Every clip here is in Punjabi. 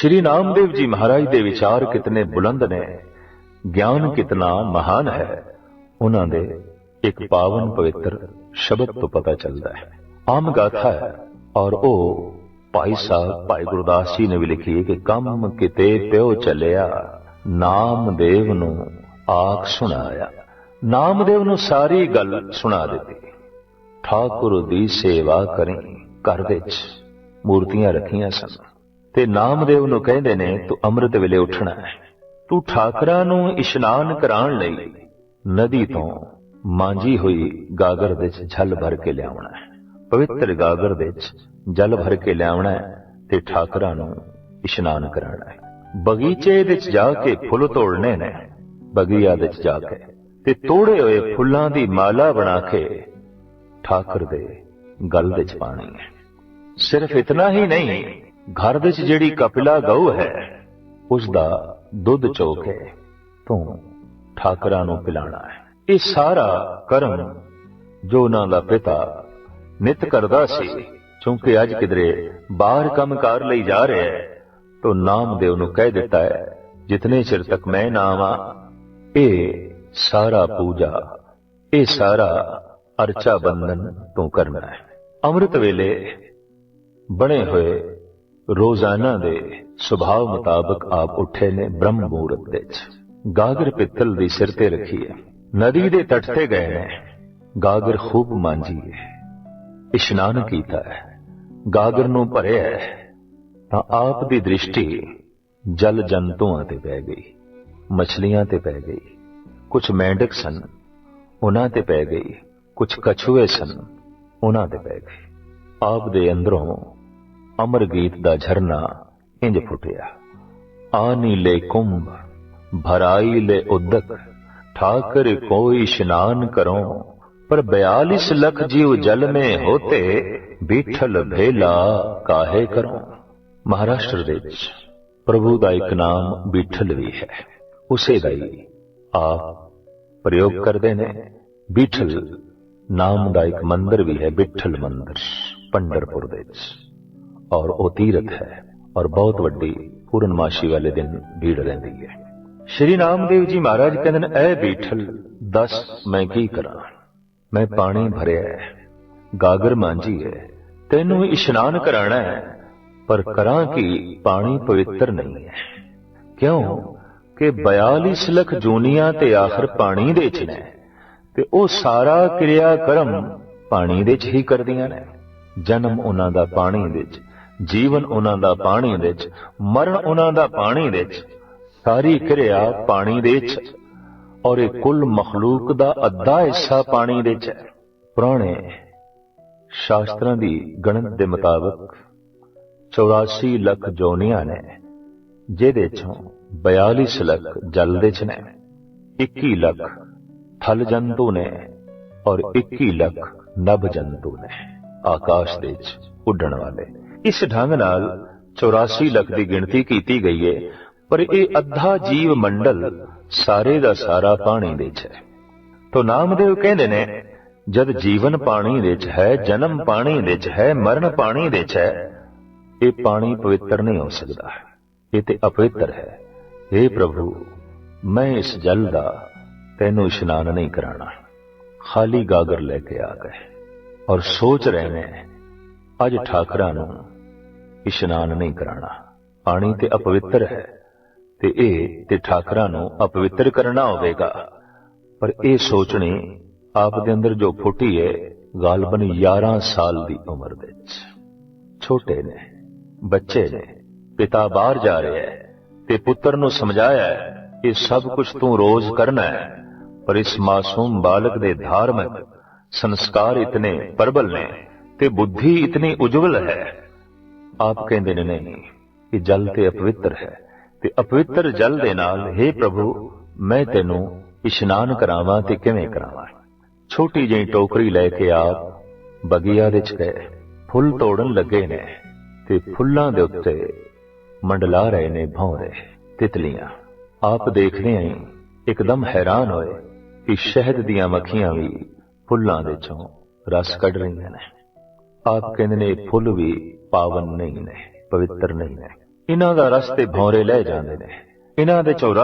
ਸ਼੍ਰੀ ਨਾਮਦੇਵ ਜੀ ਮਹਾਰਾਜ ਦੇ ਵਿਚਾਰ ਕਿਤਨੇ ਬੁਲੰਦ ਨੇ, ਗਿਆਨ ਕਿਤਨਾ ਮਹਾਨ ਹੈ। ਉਹਨਾਂ ਦੇ ਇੱਕ ਪਾਵਨ ਪਵਿੱਤਰ ਸ਼ਬਦ ਤੋਂ ਪਤਾ ਚੱਲਦਾ ਹੈ। ਆਮ ਗਾਥਾ ਹੈ ਔਰ ਉਹ ਭਾਈ ਸਾਹਿਬ, ਭਾਈ ਗੁਰਦਾਸ ਜੀ ਨੇ ਵੀ ਲਿਖੀ ਹੈ ਕਿ ਕੰਮ ਕਿਤੇ ਪਿਓ ਚੱਲਿਆ, ਨਾਮਦੇਵ ਨੂੰ ਆਖ ਸੁਣਾਇਆ। ਨਾਮਦੇਵ ਨੂੰ ਸਾਰੀ ਗੱਲ ਸੁਣਾ ਦਿੱਤੀ। ਠਾਕੁਰ ਦੀ ਸੇਵਾ ਕਰੀ ਘਰ ਵਿੱਚ, ਮੂਰਤੀਆਂ ਰੱਖੀਆਂ ਸਨ। ਤੇ ਨਾਮਦੇਵ ਨੂੰ ਕਹਿੰਦੇ ਨੇ, ਤੂੰ ਅੰਮ੍ਰਿਤ ਵੇਲੇ ਉੱਠਣਾ ਹੈ। ਤੂੰ ਠਾਕਰਾਂ ਨੂੰ ਇਸ਼ਨਾਨ ਕਰਾਉਣ ਲਈ ਨਦੀ ਤੋਂ ਮਾਂਜੀ ਹੋਈ ਗਾਗਰ ਵਿੱਚ ਜਲ ਭਰ ਕੇ ਲਿਆਉਣਾ ਹੈ। ਪਵਿੱਤਰ ਗਾਗਰ ਵਿੱਚ ਜਲ ਭਰ ਕੇ ਲਿਆਉਣਾ ਹੈ ਤੇ ਠਾਕਰਾ ਨੂੰ ਇਸ਼ਨਾਨ ਕਰਾਉਣਾ ਹੈ। ਬਗੀਚੇ ਵਿੱਚ ਜਾ ਕੇ ਫੁੱਲ ਤੋੜਨੇ ਨੇ, ਬਗੀਆ ਵਿੱਚ ਜਾ ਕੇ। ਤੇ ਤੋੜੇ ਹੋਏ ਫੁੱਲਾਂ ਦੀ ਮਾਲਾ ਬਣਾ ਕੇ ਠਾਕਰ ਦੇ ਗਲ ਵਿੱਚ ਪਾਣੀ ਹੈ। ਸਿਰਫ ਇਤਨਾ ਹੀ ਨਹੀਂ ਘਰ ਵਿੱਚ ਜਿਹੜੀ ਕਪਿਲਾ ਗਊ ਹੈ ਉਸ ਦਾ ਦੁੱਧ ਚੋ ਕੇ ਤੂੰ ਠਾਕਰਾਂ ਨੂੰ ਪਿਲਾਣਾ ਹੈ। ਇਹ ਸਾਰਾ ਕਰਮ ਜੋ ਉਹਨਾਂ ਦਾ ਪਿਤਾ ਨਿਤ ਕਰਦਾ ਸੀ ਕਿਉਂਕਿ ਅੱਜ ਕਿਧਰੇ ਬਾਹਰ ਕੰਮਕਾਰ ਲਈ ਜਾ ਰਿਹਾ ਹੈ, ਤੋ ਨਾਮਦੇਵ ਨੂੰ ਕਹਿ ਦਿੱਤਾ ਹੈ, ਜਿਤਨੇ ਚਿਰ ਤੱਕ ਮੈਂ ਨਾ ਆਵਾਂ ਇਹ ਸਾਰਾ ਪੂਜਾ, ਇਹ ਸਾਰਾ ਅਰਚਾ ਬੰਧਨ ਤੂੰ ਕਰਨਾ ਹੈ। ਅੰਮ੍ਰਿਤ ਵੇਲੇ ਬਣੇ ਹੋਏ ਰੋਜ਼ਾਨਾ ਦੇ ਸੁਭਾਅ ਮੁਤਾਬਕ ਆਪ ਉੱਠੇ ਨੇ ਬ੍ਰਹਮ ਮੂਰਤ ਵਿੱਚ। ਗਾਗਰ ਪਿੱਤਲ ਦੀ ਸਿਰ ਤੇ ਰੱਖੀ ਹੈ। ਨਦੀ ਦੇ ਤੱਟ ਤੇ ਗਏ ਨੇ। ਗਾਗਰ ਖੂਬ ਮਾਂਜੀ ਹੈ। ਇਸ਼ਨਾਨ ਕੀਤਾ ਹੈ। ਗਾਗਰ ਨੂੰ ਭਰਿਆ ਹੈ। ਤਾਂ ਆਪ ਦੀ ਦ੍ਰਿਸ਼ਟੀ ਜਲ ਜੰਤੂਆਂ ਤੇ ਪੈ ਗਈ। ਮਛਲੀਆਂ ਤੇ ਪੈ ਗਈ। ਕੁਝ ਮੈਂਡਕ ਸਨ, ਉਹਨਾਂ ਤੇ ਪੈ ਗਈ। ਕੁਝ ਕਛੂਏ ਸਨ, ਉਹਨਾਂ ਤੇ ਪੈ ਗਈ ਆਪ ਦੇ ਅੰਦਰੋਂ ਅਮਰ ਗੀਤ ਦਾ ਝਰਨਾ ਇੰਜ ਫੁੱਟਿਆ ਆਨੀ ਲੈ ਕੁੰਭ ਭਰਾਈ ਲੈ ਉਦਕ ਠਾਕਰ ਕੋਈ ਇਸ਼ਨਾਨ ਕਰੋ पर बयालीस लख जीव जल में होते बीठल भेला काहे करो ਮਹਾਰਾਸ਼ਟਰ ਦੇ ਵਿੱਚ ਪ੍ਰਭੂ ਦਾ ਇੱਕ ਨਾਮ ਬੀਠਲ ਵੀ ਹੈ ਉਸੇ ਦਾ ਹੀ ਆਪ ਪ੍ਰਯੋਗ ਕਰਦੇ ਨੇ ਬੀਠਲ ਨਾਮ ਦਾ ਇੱਕ ਮੰਦਿਰ ਵੀ ਹੈ ਬਿਠਲ ਮੰਦਿਰ ਪੰਡਰਪੁਰ ਦੇ ਵਿੱਚ ਔਰ ਉਹ ਤੀਰਥ ਹੈ ਔਰ ਬਹੁਤ ਵੱਡੀ ਪੂਰਨਮਾਸ਼ੀ ਵਾਲੇ ਦਿਨ ਭੀੜ ਰਹਿੰਦੀ ਹੈ। ਸ਼੍ਰੀ ਨਾਮਦੇਵ ਜੀ ਮਹਾਰਾਜ ਕਹਿੰਦੇ ਨੇ, ਐ ਬੀਠਲ, ਦੱਸ ਮੈਂ ਕੀ ਕਰਾਂ? ਮੈਂ ਪਾਣੀ ਭਰਿਆ ਹੈ, ਗਾਗਰ ਮਾਂਜੀ ਹੈ, ਤੈਨੂੰ ਇਸ਼ਨਾਨ ਕਰਾਣਾ ਹੈ, ਪਰ ਕਰਾਂ ਕਿ? ਪਾਣੀ ਪਵਿੱਤਰ ਨਹੀਂ ਹੈ। ਕਿਉਂ? ਕਿ 42 ਲੱਖ ਜੂਨੀਆਂ ਤੇ ਆਖਰ ਪਾਣੀ ਦੇ ਚ ਨੇ, ਤੇ ਉਹ ਸਾਰਾ ਕਿਰਿਆ ਕਰਮ ਪਾਣੀ ਦੇ ਚ ਹੀ ਕਰਦੀਆਂ ਨੇ। ਜਨਮ ਉਹਨਾਂ ਦਾ ਪਾਣੀ ਵਿੱਚ ਜੀਵਨ ਉਹਨਾਂ ਦਾ ਪਾਣੀ ਵਿੱਚ, ਮਰਨ ਉਹਨਾਂ ਦਾ ਪਾਣੀ ਵਿੱਚ, ਸਾਰੀ ਕਿਰਿਆ ਪਾਣੀ ਦੇ ਚ ਔਰ ਇਹ ਕੁੱਲ ਮਖਲੂਕ ਦਾ ਅੱਧਾ ਹਿੱਸਾ ਪਾਣੀ ਦੇ ਹੈ। ਪੁਰਾਣੇ ਸ਼ਾਸਤਰਾਂ ਦੀ ਗਣਤ ਦੇ ਮੁਤਾਬਕ 84 ਲੱਖ ਜੋਨੀਆਂ ਨੇ, ਜਿਹਦੇ ਚੋਂ 42 ਲੱਖ ਜਲ ਦੇ ਚ ਨੇ 21 ਲੱਖ ਥਲ ਜੰਤੂ ਨੇ, ਔਰ 21 ਲੱਖ ਨਭ ਜੰਤੂ ਨੇ ਆਕਾਸ਼ ਦੇ ਚ ਉੱਡਣ ਵਾਲੇ। ਇਸ ਢੰਗ ਨਾਲ 84 ਲੱਖ ਦੀ ਗਿਣਤੀ ਕੀਤੀ ਗਈ ਹੈ ਪਰ ਇਹ ਅੱਧਾ ਜੀਵ ਮੰਡਲ ਸਾਰੇ ਦਾ ਸਾਰਾ ਪਾਣੀ ਵਿੱਚ ਹੈ। ਤੋ ਨਾਮਦੇਵ ਕਹਿੰਦੇ ਨੇ, ਜਦ ਜੀਵਨ ਪਾਣੀ ਵਿੱਚ ਹੈ, ਜਨਮ ਪਾਣੀ ਵਿੱਚ ਹੈ, ਮਰਨ ਪਾਣੀ ਵਿੱਚ ਹੈ, ਇਹ ਪਾਣੀ ਪਵਿੱਤਰ ਨਹੀਂ ਹੋ ਸਕਦਾ। ਇਹ ਤੇ ਅਪਵਿੱਤਰ ਹੈ। हे ਪ੍ਰਭੂ, ਮੈਂ ਇਸ ਜਲ ਦਾ ਤੈਨੂੰ ਇਸ਼ਨਾਨ ਨਹੀਂ ਕਰਾਣਾ ਖਾਲੀ ਗਾਗਰ ਲੈ ਕੇ ਆ ਗਏ ਔਰ ਸੋਚ ਰਹੇ ਨੇ ਅੱਜ ਠਾਕਰਾਂ ਨੂੰ ਇਸ਼ਨਾਨ ਨਹੀਂ ਕਰਾਣਾ। ਪਾਣੀ ਤੇ ਅਪਵਿੱਤਰ ਹੈ ਤੇ ਇਹ ਤੇ ਠਾਕਰਾਂ ਨੂੰ ਅਪਵਿੱਤਰ ਕਰਨਾ ਹੋਵੇਗਾ। ਪਰ ਇਹ ਸੋਚਣੀ ਆਪ ਦੇ ਅੰਦਰ ਜੋ ਫੁੱਟੀ ਹੈ, ਗਾਲਬਨ 11 ਸਾਲ ਦੀ ਉਮਰ ਵਿੱਚ। ਛੋਟੇ ਨੇ, ਬੱਚੇ ਨੇ, ਪਿਤਾ ਬਾਹਰ ਜਾ ਰਿਹਾ ਹੈ ਤੇ ਪੁੱਤਰ ਨੂੰ ਸਮਝਾਇਆ ਇਹ ਸਭ ਕੁਝ ਤੂੰ ਰੋਜ਼ ਕਰਨਾ ਹੈ। ਪਰ ਇਸ ਮਾਸੂਮ ਬਾਲਕ ਦੇ ਧਾਰਮਿਕ ਸੰਸਕਾਰ ਇਤਨੇ ਪ੍ਰਬਲ ਨੇ ਤੇ ਬੁੱਧੀ ਇਤਨੀ ਉਜਵਲ ਹੈ। ਆਪ ਕਹਿੰਦੇ ਨੇ, ਨਹੀਂ, ਇਹ ਜਲ ਤੇ ਅਪਵਿੱਤਰ ਹੈ। ਤੇ ਅਪਵਿੱਤਰ ਜਲ ਦੇ ਨਾਲ हे ਪ੍ਰਭੂ, ਮੈਂ ਤੈਨੂੰ ਇਸ਼ਨਾਨ ਕਰਾਵਾਂ ਤੇ ਕਿਵੇਂ ਕਰਾਵਾਂ? ਛੋਟੀ ਜਿਹੀ ਟੋਕਰੀ ਲੈ ਕੇ ਆਪ ਬਗੀਆ ਵਿੱਚ ਗਏ। ਫੁੱਲ ਤੋੜਨ ਲੱਗੇ ਨੇ ਤੇ ਫੁੱਲਾਂ ਦੇ ਉੱਤੇ ਮੰਡਲਾ ਰਹੇ ਨੇ ਭੌਰੇ ਤਿਤਲੀਆਂ। ਆਪ ਦੇਖਦੇ ਆਂ ਇੱਕਦਮ ਹੈਰਾਨ ਹੋਏ ਕਿ ਸ਼ਹਿਦ ਦੀਆਂ ਮੱਖੀਆਂ ਵੀ ਫੁੱਲਾਂ ਦੇ ਚੋਂ ਰਸ ਕੱਢ ਰਹੀਆਂ ਨੇ। ਆਪ ਕਹਿੰਦੇ ਨੇ ਇਹ ਫੁੱਲ ਵੀ ਪਾਵਨ ਨਹੀਂ ਨੇ, ਪਵਿੱਤਰ ਨਹੀਂ ਨੇ। ਇਹਨਾਂ ਦਾ ਰਸ ਤੇ ਭੌਰੇ ਲੈ ਜਾਂਦੇ ਨੇ। ਇਹਨਾਂ ਦੇ ਚੋਂ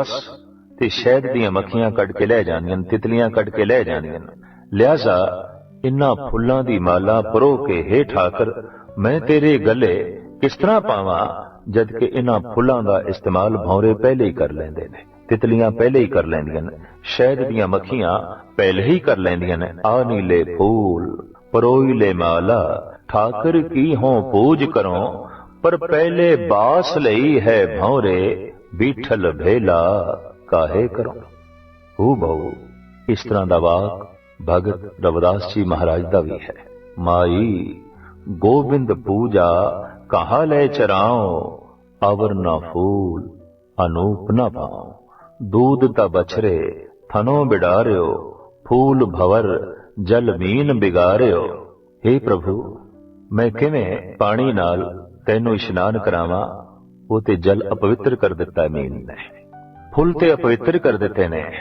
ਤੇ ਸ਼ਹਿਦ ਦੀਆਂ ਮੱਖੀਆਂ ਕੱਢ ਕੇ ਲੈ ਜਾਂਦੀਆਂ ਨੇ, ਤਿਤਲੀਆਂ ਕੱਢ ਕੇ ਲੈ ਜਾਂਦੀਆਂ ਨੇ। ਲਿਆਜ਼ਾ ਇਨ੍ਹਾਂ ਫੁੱਲਾਂ ਦੀ ਮਾਲਾ ਪਰੋ ਕੇ, ਹੇ ਠਾਕਰ, ਮੈਂ ਤੇਰੇ ਗਲੇ ਕਿਸ ਤਰ੍ਹਾਂ ਪਾਵਾਂ ਜਦ ਕਿ ਇਹਨਾਂ ਫੁੱਲਾਂ ਦਾ ਇਸਤੇਮਾਲ ਭੌਰੇ ਪਹਿਲੇ ਹੀ ਕਰ ਲੈਂਦੇ ਨੇ, ਤਿਤਲੀਆਂ ਪਹਿਲੇ ਹੀ ਕਰ ਲੈਂਦੀਆਂ ਨੇ, ਸ਼ਹਿਦ ਦੀਆਂ ਮੱਖੀਆਂ ਪਹਿਲੇ ਹੀ ਕਰ ਲੈਂਦੀਆਂ ਨੇ। ਆ ਨੀਲੇ ਫੂਲ ਪਰੋਈ ਲੈ ਮਾਲਾ ਠਾਕਰ ਕੀ ਹੋਂ ਪੂਜ ਕਰੋ? ਪਰ ਪਹਿਲੇ ਬਾਸ ਲਈ ਹੈ ਭੌਰੇ, ਬੀਠਲ ਭੇਲਾ ਕਾਹੇ ਕਰੋ? ਹੂ ਬਹੁ, ਇਸ ਤਰ੍ਹਾਂ ਦਾ ਵਾਕ ਭਗਤ ਰਵਿਦਾਸ ਜੀ ਮਹਾਰਾਜ ਦਾ ਵੀ ਹੈ। ਮਾਈ, ਗੋਬਿੰਦ ਪੂਜਾ ਕਹਾ ਲੈ ਚਰਾਓ ਅਵਰ ਨਾ ਫੂਲ, ਅਨੂਪ ਨਾ ਪਾਓ ਦੂਧ ਤਾ ਬਛਰੇ ਥਨੋ ਬਿਡਾਰਿਓ। ਫੂਲ ਭਵਰ, ਜਲ ਮੀਨ ਬਿਗਾਰਿਓ। हे ਪ੍ਰਭੂ ਮੈਂ ਕਿਵੇਂ ਪਾਣੀ ਨਾਲ ਤੈਨੂੰ ਇਸ਼ਨਾਨ ਕਰਾਵਾਂ, ਉਹ ਤੇ ਜਲ ਅਪਵਿੱਤਰ ਕਰ ਦਿੱਤਾ ਮੀਨ ਨੇ। ਫੁੱਲ ਤੇ ਅਪਵਿੱਤਰ ਕਰ ਦਿੱਤੇ ਨੇ।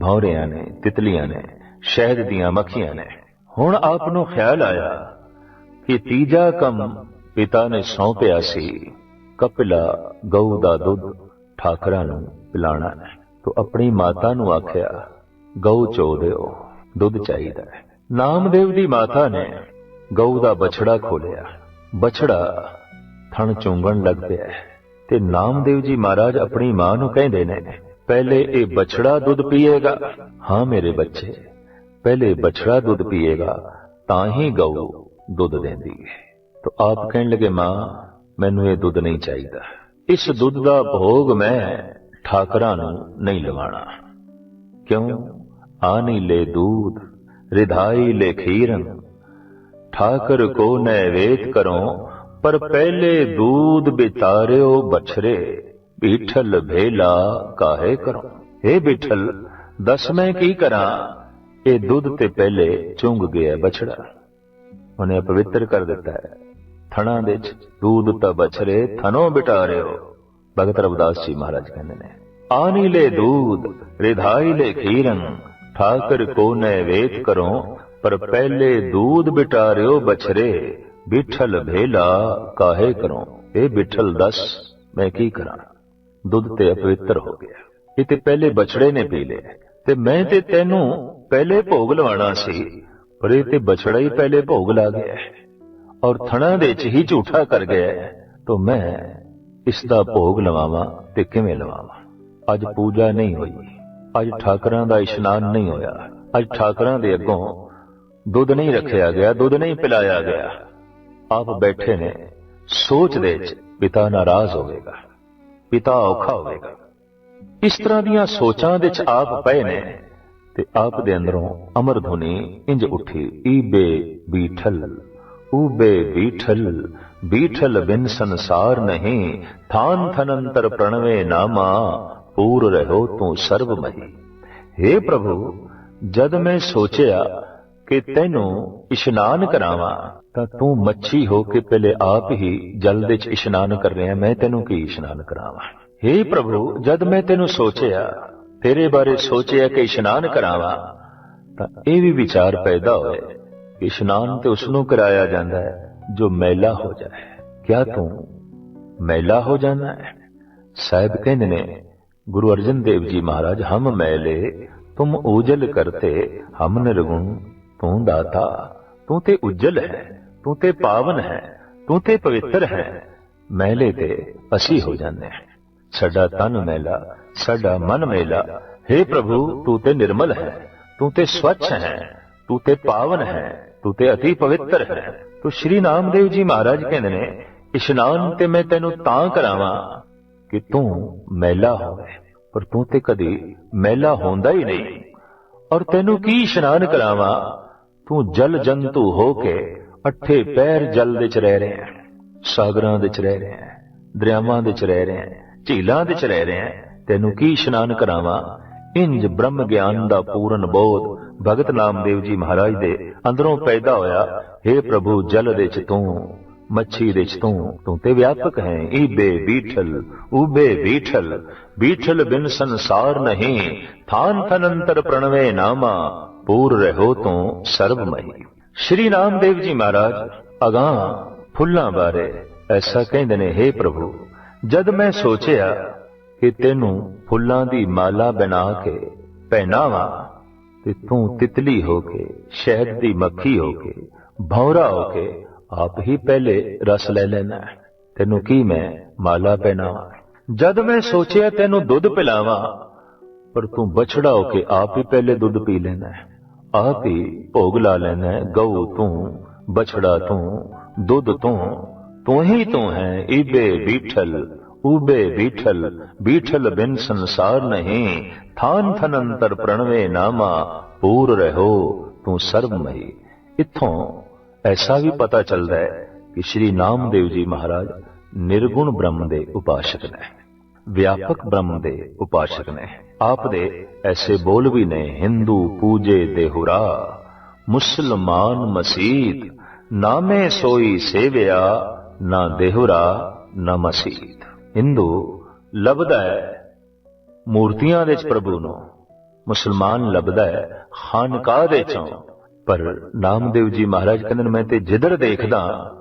ਭੌਰਿਆਂ ਨੇ, ਤਿਤਲੀਆਂ ਨੇ, ਸ਼ਹਿਦ ਦੀਆਂ ਮੱਖੀਆਂ ਨੇ। ਹੁਣ ਆਪ ਨੂੰ ਖਿਆਲ ਆਇਆ ਕਿ ਤੀਜਾ ਕੰਮ ਪਿਤਾ ਨੇ ਸੌਂਪਿਆ ਸੀ, ਕਪਿਲਾ ਗਊ ਦਾ ਦੁੱਧ ਠਾਕਰਾਂ ਨੂੰ ਪਿਲਾਣਾ ਹੈ। ਤੋ ਆਪਣੀ ਮਾਤਾ ਨੂੰ ਆਖਿਆ, ਗਊ ਚੋ ਦਿਓ, ਦੁੱਧ ਚਾਹੀਦਾ ਹੈ। ਨਾਮਦੇਵ ਦੀ ਮਾਤਾ ਨੇ ਗਊ ਦਾ ਬਛੜਾ ਖੋਲਿਆ। ਬਛੜਾ ਥਣ ਚੁੰਗਣ ਲੱਗ ਪਿਆ ਹੈ ਤੇ ਨਾਮਦੇਵ ਜੀ ਮਹਾਰਾਜ ਆਪਣੀ ਮਾਂ ਨੂੰ ਕਹਿੰਦੇ ਨੇ, ਪਹਿਲੇ ਇਹ ਬਛੜਾ ਦੁੱਧ ਪੀਏਗਾ। ਹਾਂ ਮੇਰੇ ਬੱਚੇ, ਪਹਿਲੇ ਬਛੜਾ ਦੁੱਧ ਪੀਏਗਾ, ਤਾਂ ਹੀ ਗਊ ਦੁੱਧ ਦਿੰਦੀ ਹੈ। ਤਾਂ ਆਪ ਕਹਿਣ ਲੱਗੇ, ਮਾਂ, ਮੈਨੂੰ ਇਹ ਦੁੱਧ ਨਹੀਂ ਚਾਹੀਦਾ। ਇਸ ਦੁੱਧ ਦਾ ਭੋਗ ਮੈਂ ਠਾਕਰਾਂ ਨੂੰ ਨਹੀਂ ਲਵਾਣਾ। ਕਿਉਂ? ਆਨੀ ਲੈ ਦੂਧ ਰਿਧਾਈ ਲੈ ਖੀਰਨ ਠਾਕਰ ਕੋ ਨੈਵੇਦ ਕਰੋ ਪਰ ਪਹਿਲੇ ਦੂਧ ਬਿਤਾਰਿਓ ਬਛਰੇ, ਬੀਠਲ ਭੇਲਾ ਕਾਹੇ ਕਰੋ ਏ ਬਿਠਲ, ਦਸ ਮੈਂ ਕੀ ਕਰਾਂ? ਇਹ ਦੁੱਧ ਤੇ ਪਹਿਲੇ ਚੁੰਗ ਗਿਆ ਬਛੜਾ। ਉਹਨੇ ਪਵਿੱਤਰ ਕਰ ਦਿੱਤਾ ਹੈ। ਥਣਾ ਦੇ ਚ ਦੂਧ ਤਾਂ ਬਛਰੇ ਥਨੋ ਬਿਟਾਰਿਓ। ਭਗਤ ਰਵਿਦਾਸ ਜੀ ਮਹਾਰਾਜ ਕਹਿੰਦੇ ਨੇ, ਆਨੀ ਲੈ ਦੂਧ, ਰਿਧਾਈ ਲੈ ਖੀਰਨ, ਠਾਕਰ ਕੋ ਨੈਵੇਦ ਕਰੋ ਪਰ ਪਹਿਲੇ ਦੂਧ ਬਿਟਾਰਿਓ ਬਛਰੇ, ਬਿਠਲ ਭੇਲਾ ਕਾਹੇ ਕਰੋ? ਇਹ ਬਿਠਲ ਦਸ, ਮੈਂ ਕੀ ਕਰਾਂ? ਦੁੱਧ ਤੇ ਅਪਵਿੱਤਰ ਹੋ ਗਿਆ। ਇਹ ਤੇ ਪਹਿਲੇ ਬਛੜੇ ਨੇ ਪੀ ਲਿਆ ਤੇ ਮੈਂ ਤੇ ਤੈਨੂੰ ਪਹਿਲੇ ਭੋਗ ਲਵਾਣਾ ਸੀ, ਪਰ ਇਹ ਤੇ ਬਛੜਾ ਹੀ ਪਹਿਲੇ ਭੋਗ ਲਾ ਗਿਆ ਔਰ ਥਣਾ ਦੇ ਚ ਹੀ ਝੂਠਾ ਕਰ ਗਿਆ ਤਾਂ ਮੈਂ ਇਸ ਦਾ ਭੋਗ ਲਵਾਵਾਂ ਤੇ ਕਿਵੇਂ ਲਵਾਵਾਂ? ਅੱਜ ਪੂਜਾ ਨਹੀਂ ਹੋਈ। ਅੱਜ ਠਾਕਰਾਂ ਦਾ ਇਸ਼ਨਾਨ ਨਹੀਂ ਹੋਇਆ। ਅੱਜ ਠਾਕਰਾਂ ਦੇ ਅੱਗੋਂ ਦੁੱਧ ਨਹੀਂ ਰੱਖਿਆ ਗਿਆ, ਦੁੱਧ ਨਹੀਂ ਪਿਲਾਇਆ ਗਿਆ। ਆਪ ਬੈਠੇ ਨੇ, ਸੋਚ ਦੇ ਚ ਪਿਤਾ ਨਾਰਾਜ਼ ਹੋਵੇਗਾ, ਪਿਤਾ ਔਖਾ ਹੋਵੇਗਾ। ਇਸ ਤਰ੍ਹਾਂ ਦੀਆਂ ਸੋਚਾਂ ਦੇ ਚ ਆਪ ਪਏ ਨੇ ਤੇ ਆਪ ਦੇ ਅੰਦਰੋਂ ਅਮਰ ਧੁਨੀ ਇੰਜ ਉੱਠੀ ਈਬੇ ਬੀਠਲ ਊਬੇ ਬੀਠਲ ਬੀਠਲ ਬਿਨ ਸੰਸਾਰ ਨਹੀਂ, ਥਾਨ ਥਨੰਤਰ ਪ੍ਰਣਵੇ ਨਾਮਾ, ਪੂਰ ਰਹੋ ਤੂੰ ਸਰਬ ਮਹੀ हे ਪ੍ਰਭੂ, ਜਦ ਮੈਂ ਸੋਚਿਆ ਕਿ ਤੈਨੂੰ ਇਸ਼ਨਾਨ ਕਰਾਵਾਂ, ਤਾਂ ਤੂੰ ਮੱਛੀ ਹੋ ਕੇ ਪਹਿਲੇ ਆਪ ਹੀ ਜਲ ਦੇ ਚ ਇਸ਼ਨਾਨ ਕਰ ਰਿਹਾ, ਮੈਂ ਤੈਨੂੰ ਕੀ ਇਸ਼ਨਾਨ ਕਰਾਵਾਂ? हे ਪ੍ਰਭੂ, ਜਦ ਮੈਂ ਤੈਨੂੰ ਸੋਚਿਆ, ਤੇਰੇ ਬਾਰੇ ਸੋਚਿਆ ਕਿ ਇਸ਼ਨਾਨ ਕਰਾਵਾਂ, ਤਾਂ ਇਹ ਵੀ ਵਿਚਾਰ ਪੈਦਾ ਹੋਏ ਕਿ ਇਸ਼ਨਾਨ ਤੇ ਉਸ ਨੂੰ ਕਰਾਇਆ ਜਾਂਦਾ ਹੈ, ਜੋ ਮੈਲਾ ਹੋ ਜਾਏ। ਕਿਆ ਤੂੰ ਮੈਲਾ ਹੋ ਜਾਣਾ ਹੈ? ਸਾਹਿਬ ਕਹਿੰਦੇ ਨੇ, ਗੁਰੂ ਅਰਜਨ ਦੇਵ ਜੀ ਮਹਾਰਾਜ, ਹਮ ਮੈਲੇ, ਤੁਮ ਉਜਲ ਕਰਤੇ, ਹਮ ਨਿਰਗੁਣ। ਤੂੰ ਦਾਤਾ, ਤੂੰ ਤੇ ਉਜਲ ਹੈ, ਤੂੰ ਤੇ ਪਾਵਨ ਹੈ, ਤੂੰ ਤੇ ਪਵਿੱਤਰ ਹੈ। ਮੈਲੇ ਤੇ ਅਸੀਂ ਹੋ ਜਾਂਦੇ ਹਾਂ। ਸਾਡਾ ਤਨ ਮੈਲਾ, ਸਾਡਾ ਮਨ ਮੈਲਾ। हे ਪ੍ਰਭੂ, ਤੂੰ ਤੇ ਨਿਰਮਲ ਹੈ, ਤੂੰ ਤੇ ਸਵੱਛ ਹੈ, ਤੂੰ ਤੇ ਪਾਵਨ ਹੈ, ਤੂੰ ਤੇ ਅਤੀ ਪਵਿੱਤਰ ਹੈ। ਤੋ ਸ਼੍ਰੀ ਨਾਮਦੇਵ ਜੀ ਮਹਾਰਾਜ ਕਹਿੰਦੇ ਨੇ, ਇਸ਼ਨਾਨ ਤੇ ਮੈਂ ਤੈਨੂੰ ਤਾਂ ਕਰਾਵਾਂ ਕਿ ਤੂੰ ਮਹਿਲਾ ਹੋਵੇ। ਪਰ ਤੂੰ ਤੇ ਕਦੇ ਮਹਿਲਾ ਹੁੰਦਾ ਹੀ ਨਹੀਂ। ਔਰ ਤੈਨੂੰ ਕੀ ਇਸ਼ਨਾਨ ਕਰਾਵਾਂ? ਤੂੰ ਜਲ ਜੰਤੂ ਹੋ ਕੇ ਅੱਠੇ ਪੈਰ ਜਲ ਦੇ ਚ ਰਹਿ ਰਿਹਾ ਸਾਗਰਾਂ ਦੇ ਚ ਰਹਿ ਰਿਹਾ ਦਰਿਆਵਾਂ ਦੇ ਚ ਰਹਿ ਰਿਹਾ ਝੀਲਾਂ ਦੇ ਚ ਰਹਿ ਰਿਹਾ ਤੈਨੂੰ ਕੀ ਇਸ਼ਨਾਨ ਕਰਾਵਾਂ? ਇੰਜ ਬ੍ਰਹਮ ਗਿਆਨ ਦਾ ਪੂਰਨ ਬੋਧ ਭਗਤ ਨਾਮਦੇਵ ਜੀ ਮਹਾਰਾਜ ਦੇ ਅੰਦਰੋਂ ਪੈਦਾ ਹੋਇਆ। हे ਪ੍ਰਭੂ, ਜਲ ਦੇ ਚ ਤੂੰ, ਮੱਛੀ ਦੇ ਚ ਤੂੰ ਤੂੰ ਤੇ ਵਿਆਪਕ ਹੈ। ਈਬੇ ਬੀਠਲ ਉਬੇ ਬੀਠਲ ਬੀਠਲ ਬਿਨ ਸੰਸਾਰ ਨਹੀਂ। ਥਾਨ ਥਨੰਤਰ ਪ੍ਰਣਵੇ ਨਾਮਾ ਪੂਰ ਰਹੋ ਤੋਂ ਸਰਬਮਈ ਸ਼੍ਰੀ ਰਾਮਦੇਵ ਜੀ ਮਹਾਰਾਜ, ਅਗਾਹ ਫੁੱਲਾਂ ਬਾਰੇ ਐਸਾ ਕਹਿੰਦੇ ਨੇ हे ਪ੍ਰਭੂ, ਜਦ ਮੈਂ ਸੋਚਿਆ ਕਿ ਤੈਨੂੰ ਫੁੱਲਾਂ ਦੀ ਮਾਲਾ ਬਣਾ ਕੇ ਪਹਿਨਾਵਾਂ, ਤੇ ਤੂੰ ਤਿਤਲੀ ਹੋ ਕੇ, ਸ਼ਹਿਦ ਦੀ ਮੱਖੀ ਹੋ ਕੇ, ਭੌਰਾ ਹੋ ਕੇ ਆਪ ਹੀ ਪਹਿਲੇ ਰਸ ਲੈ ਲੈਣਾ, ਤੈਨੂੰ ਕੀ ਮੈਂ ਮਾਲਾ ਪਹਿਨਾਵਾਂ? ਜਦ ਮੈਂ ਸੋਚਿਆ ਤੈਨੂੰ ਦੁੱਧ ਪਿਲਾਵਾਂ, ਪਰ ਤੂੰ ਬਛੜਾ ਹੋ ਕੇ ਆਪ ਹੀ ਪਹਿਲੇ ਦੁੱਧ ਪੀ ਲੈਣਾ। ਆਪ ਹੀ ਭੋਗ ਲਾ ਲੈਣਾ ਗਊ ਤੂੰ, ਬਛੜਾ ਤੂੰ, ਦੁੱਧ ਤੂੰ। ਤੂੰ ਹੀ ਤੂੰ ਹੈ, ਈਬੇ ਬੀਠਲ ਉਬੇ ਬੀਠਲ ਬੀਠਲ ਬਿਨ ਸੰਸਾਰ ਨਹੀਂ। ਥਾਨ ਥਨ ਅੰਤਰ ਪ੍ਰਣਵੇ ਨਾਮਾ, ਪੂਰ ਰਹੋ, ਤੂੰ ਸਰਬਮਈ ਇਥੋਂ ਐਸਾ ਵੀ ਪਤਾ ਚੱਲਦਾ ਹੈ ਕਿ ਸ਼੍ਰੀ ਨਾਮਦੇਵ ਜੀ ਮਹਾਰਾਜ ਨਿਰਗੁਣ ਬ੍ਰਹਮ ਦੇ ਉਪਾਸ਼ਕ ਨੇ। ਵਿਆਪਕ ਬ੍ਰਹਮ ਦੇ ਉਪਾਸ਼ਕ ਨੇ। ਆਪ ਦੇ ਐਸੇ ਬੋਲ ਵੀ ਨੇ, ਹਿੰਦੂ ਪੂਜੇ ਦੇਹੁਰਾ ਮੁਸਲਮਾਨ ਮਸੀਤ ਨਾਮੇ ਸੋਈ ਸੇਵਿਆ, ਨਾ ਦੇਹੁਰਾ ਨਾ ਮਸੀਤ। ਹਿੰਦੂ ਲੱਭਦਾ ਹੈ ਮੂਰਤੀਆਂ ਦੇ ਵਿੱਚ ਪ੍ਰਭੂ ਨੂੰ। ਮੁਸਲਮਾਨ ਲੱਭਦਾ ਹੈ ਖਾਨਕਾਹ ਦੇ ਚੋਂ ਪਰ ਨਾਮਦੇਵ ਜੀ ਮਹਾਰਾਜ ਕਹਿੰਦੇ ਨੇ, ਮੈਂ ਤੇ ਜਿੱਧਰ ਦੇਖਦਾ,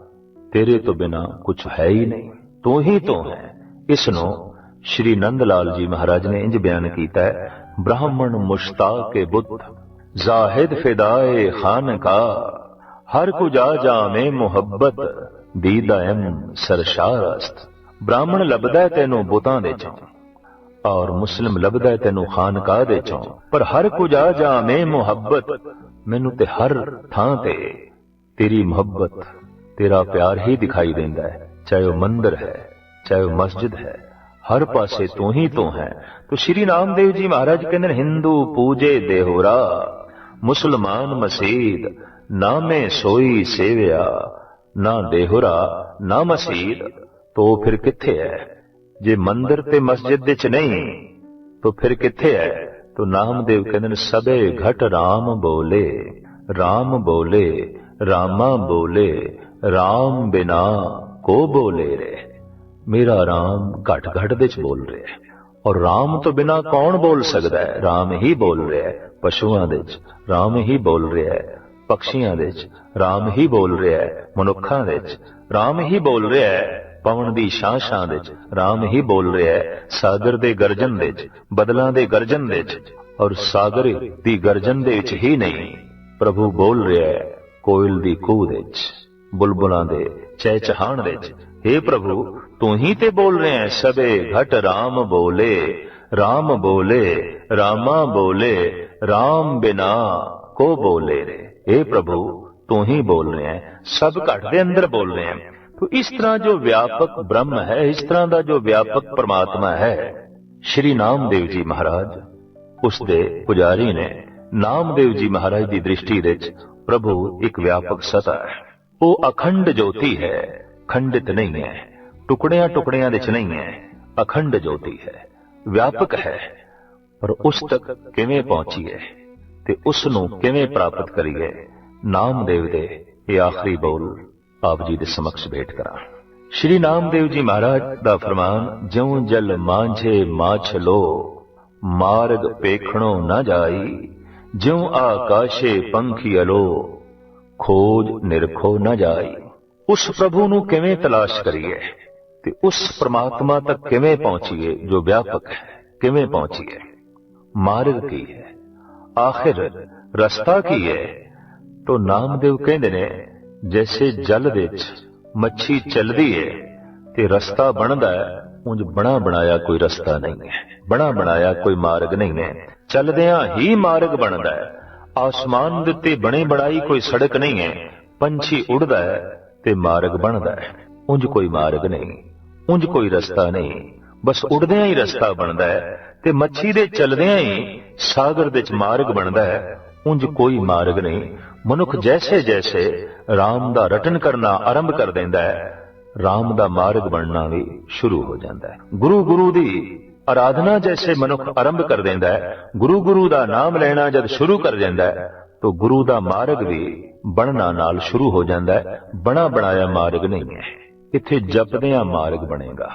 ਤੇਰੇ ਤੋਂ ਬਿਨਾ ਕੁਝ ਹੈ ਹੀ ਨਹੀਂ। ਤੂੰ ਹੀ ਤੂੰ ਹੈ, ਇਸ ਨੂੰ ਸ਼੍ਰੀ ਨੰਦ ਲਾਲ ਜੀ ਮਹਾਰਾਜ ਨੇ ਇੰਜ ਬਿਆਨ ਕੀਤਾ ਹੈ, ਬ੍ਰਾਹਮਣ ਮੁਸ਼ਤਾਕ ਬੁੱਧ, ਜ਼ਾਹਿਦ ਫਿਦਾਏ ਖਾਨਕਾ, ਹਰ ਕੁ ਜਾ ਜਾਵੇਂ ਮੁਹੱਬਤ ਦੀਦਾਇਮ ਸਰਸ਼ਾਰਸਤ ਬ੍ਰਾਹਮਣ ਲੱਭਦਾ ਤੈਨੂੰ ਬੁੱਤਾਂ ਦੇ ਚੋਂ, ਔਰ ਮੁਸਲਮ ਲੱਭਦਾ ਹੈ ਤੈਨੂੰ ਖਾਨਕਾਹ ਦੇ ਚੋਂ, ਪਰ ਹਰ ਕੁ ਜਾ ਜਾਵੇਂ ਮੁਹੱਬਤ, ਮੈਨੂੰ ਤੇ ਹਰ ਥਾਂ ਤੇ ਤੇਰੀ ਮੁਹੱਬਤ, ਤੇਰਾ ਪਿਆਰ ਹੀ ਦਿਖਾਈ ਦਿੰਦਾ ਹੈ, ਚਾਹੇ ਉਹ ਮੰਦਰ ਹੈ, ਚਾਹੇ ਉਹ ਮਸਜਿਦ ਹੈ। ਹਰ ਪਾਸੇ ਤੂੰ ਹੀ ਤੂੰ ਹੈ। ਤੋ ਸ਼੍ਰੀ ਨਾਮਦੇਵ ਜੀ ਮਹਾਰਾਜ ਕਹਿੰਦੇ ਨੇ, ਹਿੰਦੂ ਪੂਜੇ ਦੇਹੋਰਾ, ਮੁਸਲਮਾਨ ਮਸੀਦ ਨਾਮੇ ਸੋਈ ਸੇਵਿਆ, ਨਾ ਦੇਹੋਰਾ, ਨਾ ਮਸੀਦ, ਤੋ ਫਿਰ ਕਿੱਥੇ ਹੈ ਜੇ ਮੰਦਰ ਤੇ ਮਸਜਿਦ ਵਿੱਚ ਨਹੀਂ, ਤੋ ਫਿਰ ਕਿੱਥੇ ਹੈ ਤੋ ਨਾਮਦੇਵ ਕਹਿੰਦੇ ਨੇ ਸਦੇ ਘਟ RAM ਬੋਲੇ RAM ਬੋਲੇ, ਰਾਮਾ ਬੋਲੇ RAM ਬਿਨਾ ਕੋ ਬੋਲੇ ਰੇ? ਮੇਰਾ ਰਾਮ ਘਟ ਘਟ ਦੇ ਚ ਬੋਲ ਰਿਹਾ ਹੈ। ਔਰ ਰਾਮ ਤੋਂ ਬਿਨਾ ਕੌਣ ਬੋਲ ਸਕਦਾ ਹੈ? ਰਾਮ ਹੀ ਬੋਲ ਰਿਹਾ ਹੈ। ਪਸ਼ੂਆਂ ਦੇ ਚ RAM ਹੀ ਬੋਲ ਰਿਹਾ ਹੈ। ਪਕਸ਼ੀਆਂ ਦੇ ਚ RAM ਹੀ ਬੋਲ ਰਿਹਾ ਹੈ। ਮਨੁੱਖਾਂ ਦੇ ਚ RAM ਹੀ ਬੋਲ ਰਿਹਾ ਹੈ। ਪਵਨ ਦੀ ਸ਼ਾਂ ਸ਼ਾਂ ਦੇ ਚ RAM ਹੀ ਬੋਲ ਰਿਹਾ ਹੈ। ਸਾਗਰ ਦੇ ਗਰਜਨ ਦੇ ਚ, ਬਦਲਾਂ ਦੇ ਗਰਜਨ ਦੇ ਚ ਔਰ ਸਾਗਰ ਦੀ ਗਰਜਨ ਦੇ ਵਿੱਚ ਹੀ ਨਹੀਂ। ਪ੍ਰਭੂ ਬੋਲ ਰਿਹਾ ਹੈ ਕੋਇਲ ਦੀ ਕੂਹ ਦੇ ਚ, ਬੁਲਬੁਲਾਂ ਦੇ ਚਹਿਚਹਾਣ ਦੇ ਚ। हे ਪ੍ਰਭੂ ਤੂੰ ਹੀ ਤੇ ਬੋਲ ਰਿਹਾ ਹੈ ਸਭੇ ਘਟ RAM ਬੋਲੇ RAM ਬੋਲੇ ਰਾਮਾ ਬੋਲੇ RAM ਬਿਨਾ ਕੋ ਬੋਲੇ ਰੇ हे ਪ੍ਰਭੂ ਤੂੰ ਹੀ ਬੋਲ ਰਿਹਾ ਹੈ ਸਭ ਘਟ ਦੇ ਅੰਦਰ ਬੋਲ ਰਹੇ ਹੈ तो इस तरह जो व्यापक ब्रह्म है इस तरह का जो व्यापक परमात्मा है श्री नामदेव जी महाराज उसके पुजारी ने नामदेव जी महाराज की दृष्टि ਵਿੱਚ ਪ੍ਰਭੂ ਇੱਕ ਵਿਆਪਕ ਸਤਾ ਹੈ ਉਹ ਅਖੰਡ ਜੋਤੀ ਹੈ ਖੰਡਿਤ ਨਹੀਂ ਹੈ ਟੁਕੜਿਆਂ ਟੁਕੜਿਆਂ ਵਿੱਚ ਨਹੀਂ ਹੈ, ਅਖੰਡ ਜੋਤੀ ਹੈ, ਵਿਆਪਕ ਹੈ। ਪਰ ਉਸ ਤੱਕ ਕਿਵੇਂ ਪਹੁੰਚੀਏ ਤੇ ਉਸ ਨੂੰ ਕਿਵੇਂ ਪ੍ਰਾਪਤ ਕਰੀਏ, ਨਾਮਦੇਵ ਦੇ ਇਹ ਆਖਰੀ ਬੋਲ ਆਪ ਜੀ ਦੇ ਸਮਕਸ਼ ਭੇਟ ਕਰਾਂ। ਸ਼੍ਰੀ ਨਾਮਦੇਵ ਜੀ ਮਹਾਰਾਜ ਦਾ ਫਰਮਾਨ, ਜਿਉ ਜਲ ਮਾਂਝੇ ਮਾਛ ਲੋ, ਮਾਰਗ ਪੇਖਣੋ ਨਾ ਜਾਈ, ਜਿਉ ਆਕਾਸ਼ੇ ਪੰਖੀ ਅਲੋ, ਖੋਜ ਨਿਰਖੋ ਨਾ ਜਾਈ। ਉਸ ਪ੍ਰਭੂ ਨੂੰ ਕਿਵੇਂ ਤਲਾਸ਼ ਕਰੀਏ? ਤੇ ਉਸ ਪ੍ਰਮਾਤਮਾ ਤੱਕ ਕਿਵੇਂ ਪਹੁੰਚੀਏ ਜੋ ਵਿਆਪਕ ਹੈ? ਕਿਵੇਂ ਪਹੁੰਚੀਏ? ਮਾਰਗ ਕੀ ਹੈ? ਆਖਿਰ ਰਸਤਾ ਕੀ ਹੈ? ਤੋ ਨਾਮਦੇਵ ਕਹਿੰਦੇ ਨੇ, ਜੈਸੇ ਜਲ ਵਿੱਚ ਮੱਛੀ ਚੱਲਦੀ ਹੈ ਤੇ ਰਸਤਾ ਬਣਦਾ ਹੈ, ਉਂਝ ਬਣਾ ਬਣਾਇਆ ਕੋਈ ਰਸਤਾ ਨਹੀਂ ਹੈ, ਬਣਾ ਬਣਾਇਆ ਕੋਈ ਮਾਰਗ ਨਹੀਂ ਹੈ ਚੱਲਦਿਆਂ ਹੀ ਮਾਰਗ ਬਣਦਾ ਹੈ। ਆਸਮਾਨ ਦੇ ਉੱਤੇ ਬਣੇ ਬਣਾਈ ਕੋਈ ਸੜਕ ਨਹੀਂ ਹੈ। ਪੰਛੀ ਉੱਡਦਾ ਹੈ ਤੇ ਮਾਰਗ ਬਣਦਾ ਹੈ। ਉਂਝ ਕੋਈ ਮਾਰਗ ਨਹੀਂ। ਉਂਝ ਕੋਈ ਰਸਤਾ ਨਹੀਂ। ਬਸ ਉੜਦਿਆਂ ਹੀ ਰਸਤਾ ਬਣਦਾ ਹੈ ਤੇ ਮੱਛੀ ਦੇ ਚਲਦਿਆਂ ਹੀ ਸਾਗਰ ਦੇ ਵਿੱਚ ਮਾਰਗ ਬਣਦਾ ਹੈ। ਉਂਝ ਕੋਈ ਮਾਰਗ ਨਹੀਂ। ਮਨੁੱਖ ਜੈਸੇ ਜੈਸੇ RAM ਦਾ ਰਟਨ ਕਰਨਾ ਆਰੰਭ ਕਰ ਦਿੰਦਾ ਹੈ। RAM ਦਾ ਮਾਰਗ ਬਣਨਾ ਵੀ ਸ਼ੁਰੂ ਹੋ ਜਾਂਦਾ ਹੈ। ਗੁਰੂ ਗੁਰੂ ਦੀ ਆਰਾਧਨਾ ਜੈਸੇ ਮਨੁੱਖ ਆਰੰਭ ਕਰ ਦਿੰਦਾ ਹੈ। ਗੁਰੂ ਗੁਰੂ ਦਾ ਨਾਮ ਲੈਣਾ ਜਦ ਸ਼ੁਰੂ ਕਰ ਜਾਂਦਾ ਹੈ, ਤਾਂ ਗੁਰੂ ਦਾ ਮਾਰਗ ਵੀ ਬਣਨਾ ਨਾਲ ਸ਼ੁਰੂ ਹੋ ਜਾਂਦਾ ਹੈ। ਬਣਾ ਬਣਾਇਆ ਮਾਰਗ ਨਹੀਂ ਹੈ। ਇੱਥੇ ਜਪਦਿਆਂ ਮਾਰਗ ਬਣੇਗਾ।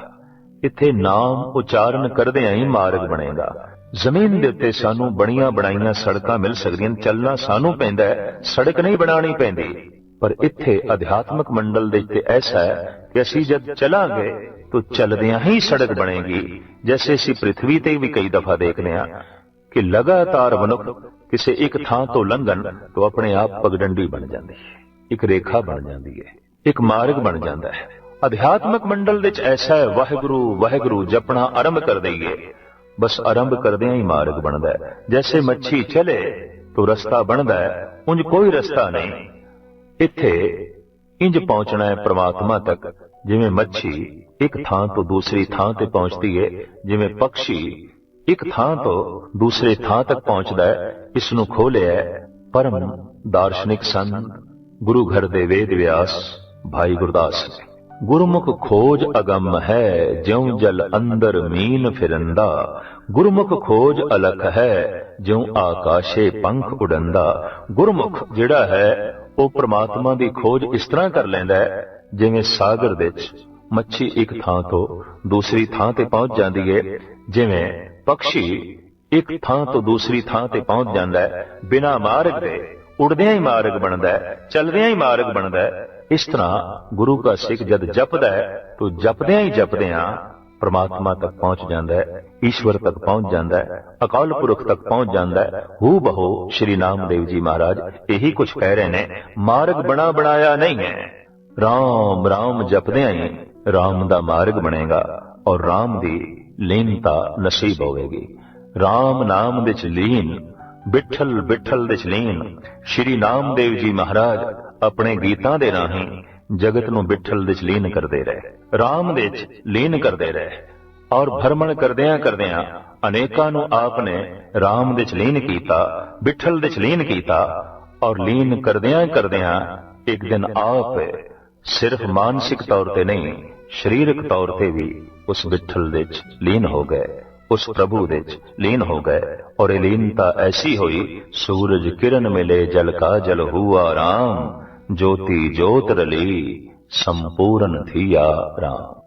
ਇੱਥੇ ਨਾਮ ਉਚਾਰਨ ਕਰਦਿਆਂ ਹੀ ਮਾਰਗ ਬਣੇਗਾ। ਜ਼ਮੀਨ ਦੇ ਉੱਤੇ ਸਾਨੂੰ ਬਣੀਆਂ ਬਣਾਈਆਂ ਸੜਕਾਂ ਮਿਲ ਸਕਦੀਆਂ, ਚੱਲਣਾ ਸਾਨੂੰ ਪੈਂਦਾ ਹੈ, ਸੜਕ ਨਹੀਂ ਬਣਾਣੀ ਪੈਂਦੀ। ਪਰ ਇੱਥੇ ਅਧਿਆਤਮਕ ਮੰਡਲ ਦੇ ਉੱਤੇ ਐਸਾ ਹੈ ਕਿ ਅਸੀਂ ਜਦ ਚਲਾਂਗੇ ਤਾਂ ਚਲਦਿਆਂ ਹੀ ਸੜਕ ਬਣੇਗੀ। ਜੈਸੇ ਅਸੀਂ ਪ੍ਰithvi ਤੇ ਵੀ ਕਈ ਦਫਾ ਦੇਖਦੇ ਹਾਂ ਕਿ ਲਗਾਤਾਰ ਮਨੁੱਖ ਕਿਸੇ ਇੱਕ ਥਾਂ ਤੋਂ ਲੰਘਣ ਤਾਂ ਆਪਣੇ ਆਪ ਪਗਡੰਡੀ ਬਣ ਜਾਂਦੀ ਹੈ ਇੱਕ ਰੇਖਾ ਬਣ ਜਾਂਦੀ ਹੈ, ਇੱਕ ਮਾਰਗ ਬਣ ਜਾਂਦਾ ਹੈ। ਅਧਿਆਤਮਕ ਮੰਡਲ ਵਿੱਚ ਐਸਾ ਹੈ, ਵਾਹਿਗੁਰੂ ਵਾਹਿਗੁਰੂ, ਜਪਣਾ ਆਰੰਭ ਕਰ ਦਈਏ। ਬਸ ਆਰੰਭ ਕਰਦਿਆਂ ਹੀ ਮਾਰਗ ਬਣਦਾ ਹੈ। ਜੈਸੇ ਮੱਛੀ ਚਲੇ, ਤਾਂ ਰਸਤਾ ਬਣਦਾ ਹੈ, ਉਂਝ ਕੋਈ ਰਸਤਾ ਨਹੀਂ। ਇੱਥੇ ਇੰਜ ਪਹੁੰਚਣਾ ਹੈ ਪ੍ਰਮਾਤਮਾ ਤੱਕ। ਜਿਵੇਂ ਮੱਛੀ ਇੱਕ ਥਾਂ ਤੋਂ ਦੂਸਰੀ ਥਾਂ ਤੇ ਪਹੁੰਚਦੀ ਹੈ ਜਿਵੇਂ ਪੰਛੀ ਇੱਕ ਥਾਂ ਤੋਂ ਦੂਸਰੇ ਥਾਂ ਤੱਕ ਪਹੁੰਚਦਾ ਹੈ, ਇਸ ਨੂੰ ਖੋਲਿਆ ਪਰਮ ਦਾਰਸ਼ਨਿਕ ਸੰਤ, ਗੁਰੂ ਘਰ ਦੇ ਵੇਦ ਵਿਆਸ, ਭਾਈ ਗੁਰਦਾਸ ਨੇ ਗੁਰਮੁਖ ਖੋਜ ਅਗੰਮ ਹੈ, ਜਿਉ ਜਲ ਅੰਦਰ ਮੀਨ ਫਿਰੰਦਾ। ਗੁਰਮੁਖ ਖੋਜ ਅਲਖ ਹੈ, ਜਿਉ ਆਕਾਸ਼ੇ ਪੰਖ ਉਡੰਦਾ। ਗੁਰਮੁਖ ਜਿਹੜਾ ਹੈ, ਉਹ ਪ੍ਰਮਾਤਮਾ ਦੀ ਖੋਜ ਇਸ ਤਰ੍ਹਾਂ ਕਰ ਲੈਂਦਾ ਹੈ, ਜਿਵੇਂ ਸਾਗਰ ਵਿੱਚ ਮੱਛੀ ਇੱਕ ਥਾਂ ਤੋਂ ਦੂਸਰੀ ਥਾਂ ਤੇ ਪਹੁੰਚ ਜਾਂਦੀ ਹੈ, ਜਿਵੇਂ ਪੰਛੀ ਇੱਕ ਥਾਂ ਤੋਂ ਦੂਸਰੀ ਥਾਂ ਤੇ ਪਹੁੰਚ ਜਾਂਦਾ ਹੈ। ਬਿਨਾ ਮਾਰਗ ਦੇ ਉੜਦਿਆਂ ਹੀ ਮਾਰਗ ਬਣਦਾ ਹੈ, ਚਲਦਿਆਂ ਹੀ ਮਾਰਗ ਬਣਦਾ ਹੈ। ਇਸ ਤਰ੍ਹਾਂ ਗੁਰੂ ਦਾ ਸਿੱਖ ਜਦ ਜਪਦਾ ਹੈ, ਤਾਂ ਜਪਦਿਆਂ ਹੀ ਜਪਦਿਆਂ ਪਰਮਾਤਮਾ ਤੱਕ ਪਹੁੰਚ ਜਾਂਦਾ ਹੈ, ਈਸ਼ਵਰ ਤੱਕ ਪਹੁੰਚ ਜਾਂਦਾ ਹੈ, ਅਕਾਲ ਪੁਰਖ ਤੱਕ ਪਹੁੰਚ ਜਾਂਦਾ ਹੈ ਹੂ ਬਹੋ ਸ਼੍ਰੀ ਨਾਮਦੇਵ ਜੀ ਮਹਾਰਾਜ ਇਹੀ ਕੁਝ ਕਹਿ ਰਹੇ ਨੇ, ਮਾਰਗ ਬਣਾ ਬਣਾਇਆ ਨਹੀਂ ਹੈ। ਰਾਮ ਰਾਮ ਜਪਦਿਆਂ ਹੀ ਰਾਮ ਦਾ ਮਾਰਗ ਬਣੇਗਾ ਔਰ ਰਾਮ ਦੀ ਲੀਨਤਾ ਨਸੀਬ ਹੋਵੇਗੀ। ਰਾਮ ਨਾਮ ਵਿੱਚ ਲੀਨ, ਬਿਠਲ ਬਿਠਲ ਵਿੱਚ ਲੀਨ, ਸ਼੍ਰੀ ਨਾਮਦੇਵ ਜੀ ਮਹਾਰਾਜ ਆਪਣੇ ਗੀਤਾਂ ਦੇ ਰਾਹੀਂ ਜਗਤ ਨੂੰ ਬਿਠਲ ਵਿੱਚ ਲੀਨ ਕਰਦੇ ਰਹੇ, ਰਾਮ ਵਿੱਚ ਲੀਨ ਕਰਦੇ ਰਹੇ ਔਰ ਭਰਮਣ ਕਰਦਿਆਂ ਕਰਦਿਆਂ ਅਨੇਕਾਂ ਨੂੰ ਆਪ ਨੇ ਰਾਮ ਵਿੱਚ ਲੀਨ ਕੀਤਾ, ਬਿਠਲ ਵਿੱਚ ਲੀਨ ਕੀਤਾ ਔਰ ਲੀਨ ਕਰਦਿਆਂ ਕਰਦਿਆਂ ਇੱਕ ਦਿਨ ਆਪ ਸਿਰਫ ਮਾਨਸਿਕ ਤੌਰ ਤੇ ਨਹੀਂ, ਸਰੀਰਕ ਤੌਰ ਤੇ ਵੀ ਉਸ ਬਿਠਲ ਵਿੱਚ ਲੀਨ ਹੋ ਗਏ, ਉਸ ਪ੍ਰਭੂ ਵਿੱਚ ਲੀਨ ਹੋ ਗਏ ਔਰ ਇਹ ਲੀਨਤਾ ਐਸੀ ਹੋਈ, ਸੂਰਜ ਕਿਰਨ ਮਿਲੇ, ਜਲ ਕਾ ਜਲ ਹੁਆ ਰਾਮ। ज्योति ज्योत रली संपूर्ण थिया राम